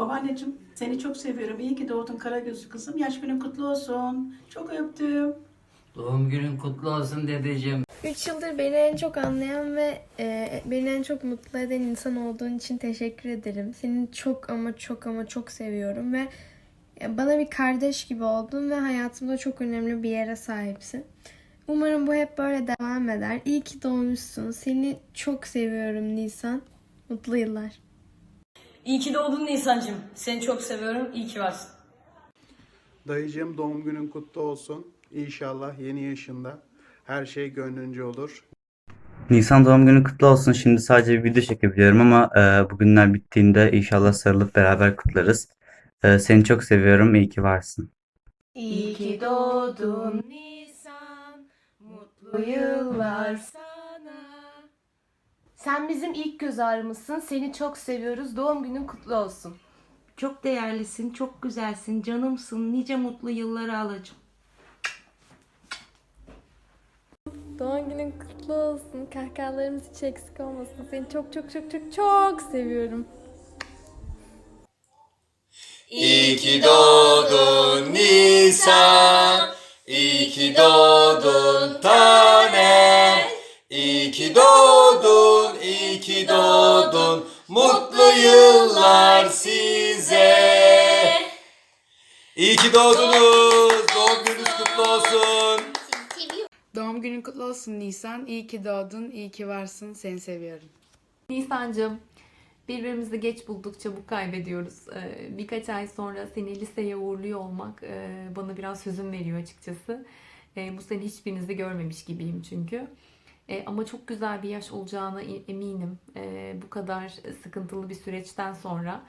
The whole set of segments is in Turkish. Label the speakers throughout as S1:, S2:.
S1: Babaanneciğim seni çok seviyorum. İyi ki doğdun Karagözlü kızım. Yaş günün kutlu olsun. Çok öptüm.
S2: Doğum günün kutlu olsun dedeciğim.
S3: 3 yıldır beni en çok anlayan ve e, beni en çok mutlu eden insan olduğun için teşekkür ederim. Seni çok ama çok ama çok seviyorum ve e, bana bir kardeş gibi oldun ve hayatımda çok önemli bir yere sahipsin. Umarım bu hep böyle devam eder. İyi ki doğmuşsun. Seni çok seviyorum Nisan. Mutlu yıllar.
S4: İyi ki doğdun Nisan'cığım. Seni çok seviyorum. İyi ki varsın.
S5: Dayıcığım doğum günün kutlu olsun. İnşallah yeni yaşında her şey gönlünce olur.
S6: Nisan doğum günü kutlu olsun. Şimdi sadece bir video çekebiliyorum ama e, bugünler bittiğinde inşallah sarılıp beraber kutlarız. E, seni çok seviyorum. İyi ki varsın.
S3: İyi ki doğdun Nisan. Mutlu yıllar sana.
S7: Sen bizim ilk göz ağrımızsın. Seni çok seviyoruz. Doğum günün kutlu olsun.
S8: Çok değerlisin, çok güzelsin, canımsın. Nice mutlu yıllara alacağım.
S3: Doğum günün kutlu olsun. Kahkahalarımız hiç eksik olmasın. Seni çok çok çok çok çok seviyorum.
S9: İyi ki doğdun Nisan, iyi ki doğdun ki doğdunuz, doğum gününüz kutlu olsun.
S10: Doğum günün kutlu olsun Nisan. İyi ki doğdun, iyi ki varsın. Seni seviyorum.
S11: Nisan'cığım birbirimizi geç bulduk çabuk kaybediyoruz. Ee, birkaç ay sonra seni liseye uğurluyor olmak e, bana biraz hüzün veriyor açıkçası. E, bu sene hiçbirinizi görmemiş gibiyim çünkü. E, ama çok güzel bir yaş olacağına e- eminim. Bu kadar sıkıntılı bir süreçten sonra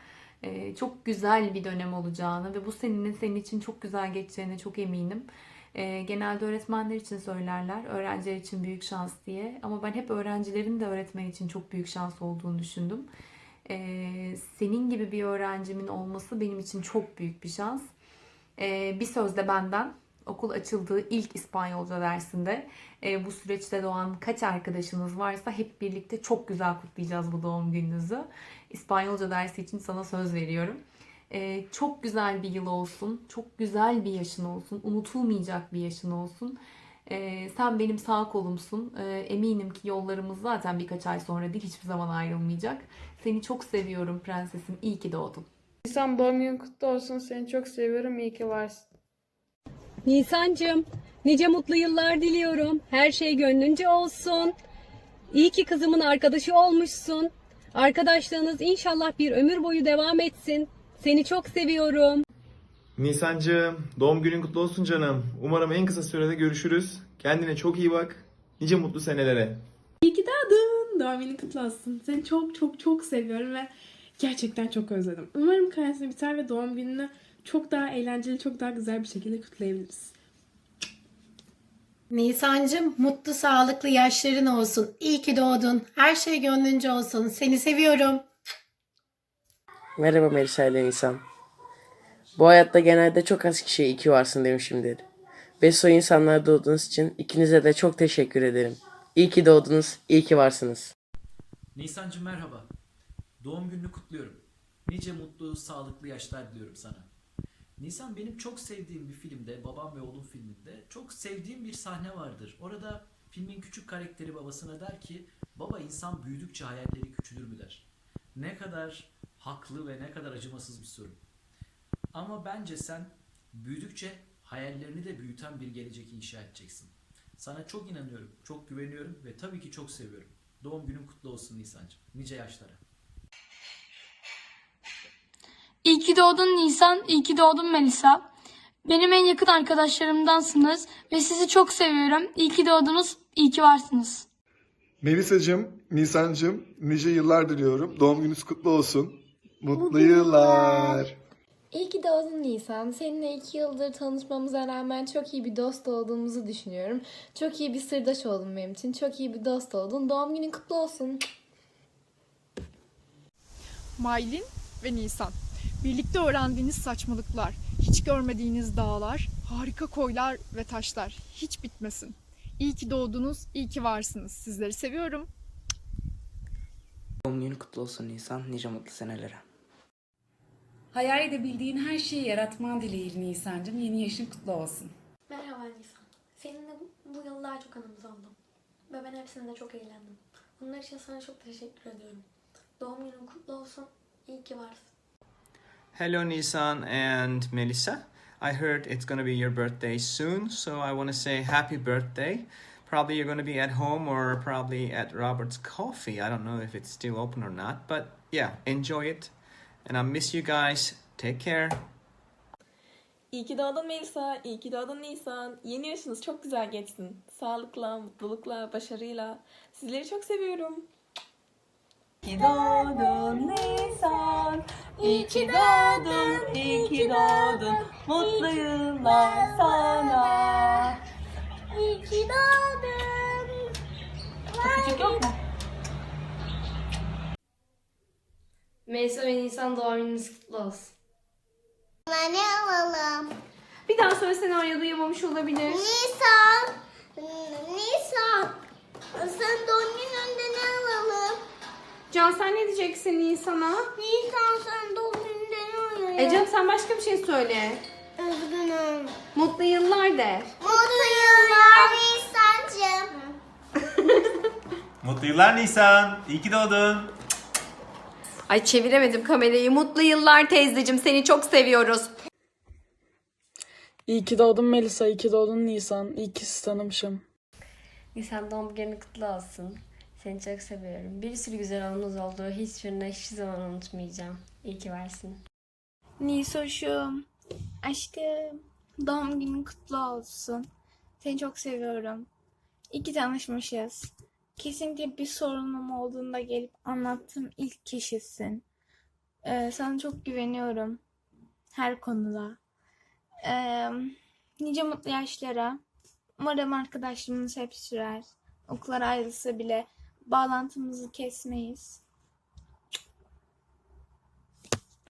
S11: e, çok güzel bir dönem olacağını ve bu senenin senin için çok güzel geçeceğine çok eminim. E, genelde öğretmenler için söylerler, öğrenciler için büyük şans diye. Ama ben hep öğrencilerin de öğretmen için çok büyük şans olduğunu düşündüm. E, senin gibi bir öğrencimin olması benim için çok büyük bir şans. E, bir sözde benden okul açıldığı ilk İspanyolca dersinde e, bu süreçte doğan kaç arkadaşınız varsa hep birlikte çok güzel kutlayacağız bu doğum gününüzü. İspanyolca dersi için sana söz veriyorum. Ee, çok güzel bir yıl olsun. Çok güzel bir yaşın olsun. Unutulmayacak bir yaşın olsun. Ee, sen benim sağ kolumsun. Ee, eminim ki yollarımız zaten birkaç ay sonra değil hiçbir zaman ayrılmayacak. Seni çok seviyorum prensesim. İyi ki doğdun.
S10: Nisan doğum günün kutlu olsun. Seni çok seviyorum. İyi ki varsın.
S4: Nisan'cığım nice mutlu yıllar diliyorum. Her şey gönlünce olsun. İyi ki kızımın arkadaşı olmuşsun. Arkadaşlığınız inşallah bir ömür boyu devam etsin. Seni çok seviyorum.
S9: Nisancığım, doğum günün kutlu olsun canım. Umarım en kısa sürede görüşürüz. Kendine çok iyi bak. Nice mutlu senelere.
S10: İyi ki doğdun. Doğum günün kutlu olsun. Seni çok çok çok seviyorum ve gerçekten çok özledim. Umarım karantina biter ve doğum gününü çok daha eğlenceli, çok daha güzel bir şekilde kutlayabiliriz.
S7: Nisancım mutlu sağlıklı yaşların olsun. İyi ki doğdun. Her şey gönlünce olsun. Seni seviyorum.
S8: Merhaba Melisa ile Nisan. Bu hayatta genelde çok az kişiye iki varsın demişimdir. Beso insanlar doğduğunuz için ikinize de çok teşekkür ederim. İyi ki doğdunuz, iyi ki varsınız.
S2: Nisancığım merhaba. Doğum gününü kutluyorum. Nice mutlu, sağlıklı yaşlar diliyorum sana. Nisan benim çok sevdiğim bir filmde, Babam ve Oğlum filminde çok sevdiğim bir sahne vardır. Orada filmin küçük karakteri babasına der ki, baba insan büyüdükçe hayalleri küçülür mü der. Ne kadar haklı ve ne kadar acımasız bir soru. Ama bence sen büyüdükçe hayallerini de büyüten bir gelecek inşa edeceksin. Sana çok inanıyorum, çok güveniyorum ve tabii ki çok seviyorum. Doğum günün kutlu olsun Nisan'cığım. Nice yaşlara.
S3: İyi ki doğdun Nisan, iyi ki doğdun Melisa. Benim en yakın arkadaşlarımdansınız ve sizi çok seviyorum. İyi ki doğdunuz, iyi ki varsınız.
S9: Melisa'cığım, Nisan'cığım nice yıllar diliyorum. Doğum gününüz kutlu olsun. Mutlu yıllar.
S3: İyi ki doğdun Nisan. Seninle iki yıldır tanışmamıza rağmen çok iyi bir dost olduğumuzu düşünüyorum. Çok iyi bir sırdaş oldun benim için. Çok iyi bir dost oldun. Doğum günün kutlu olsun.
S10: Maylin ve Nisan. Birlikte öğrendiğiniz saçmalıklar, hiç görmediğiniz dağlar, harika koylar ve taşlar hiç bitmesin. İyi ki doğdunuz, iyi ki varsınız. Sizleri seviyorum.
S8: Doğum günü kutlu olsun Nisan, nice mutlu senelere.
S12: Hayal edebildiğin her şeyi yaratman dileğiyle Nisan'cığım. Yeni yaşın kutlu olsun.
S3: Merhaba Nisan. Seninle bu, bu yıllar çok anımız oldu. Ve ben hepsinde çok eğlendim. Bunlar için sana çok teşekkür ediyorum. Doğum günün kutlu olsun. İyi ki varsın.
S9: Hello, Nissan and Melissa. I heard it's gonna be your birthday soon, so I want to say happy birthday. Probably you're gonna be at home or probably at Robert's Coffee. I don't know if it's still open or not, but yeah, enjoy it. And I miss you guys. Take care.
S13: İyi ki doğdun Melisa, iyi ki doğdun Nisan. Yeni yaşınız çok güzel geçsin. Sağlıkla, mutlulukla, başarıyla. Sizleri çok seviyorum.
S12: İyi ki doğdun Nisan. İyi ki doğdun, iyi ki doğdun. Mutlu yıllar sana.
S3: İyi ki doğdun.
S12: Küçük yok mu?
S3: Melisa ve Nisan doğum gününüz kutlu olsun.
S7: Ne alalım?
S13: Bir daha söylesene Arya duyamamış olabilir.
S7: Nisan. Nisan.
S13: Can sen ne diyeceksin Nisan'a?
S7: Nisan sen doğum gününde ne alalım?
S13: Ecem sen başka bir şey söyle.
S7: Üzgünüm.
S13: Mutlu yıllar de.
S7: Mutlu yıllar Nisan'cığım.
S9: Mutlu yıllar Nisan. İyi ki doğdun.
S13: Ay çeviremedim kamerayı. Mutlu yıllar teyzeciğim. Seni çok seviyoruz.
S12: İyi ki doğdun Melisa, iyi ki doğdun Nisan. İyi ki sizi tanımışım.
S3: Nisan doğum günün kutlu olsun. Seni çok seviyorum. Bir sürü güzel anımız oldu. Hiçbirini hiçbir zaman unutmayacağım. İyi ki varsın.
S10: Nisoş'um, aşkım, doğum günün kutlu olsun. Seni çok seviyorum. İyi ki tanışmışız. Kesinlikle bir sorunum olduğunda gelip anlattığım ilk kişisin. Ee, sana çok güveniyorum. Her konuda. Ee, nice mutlu yaşlara. Umarım arkadaşlığımız hep sürer. Okullar ayrılsa bile bağlantımızı kesmeyiz.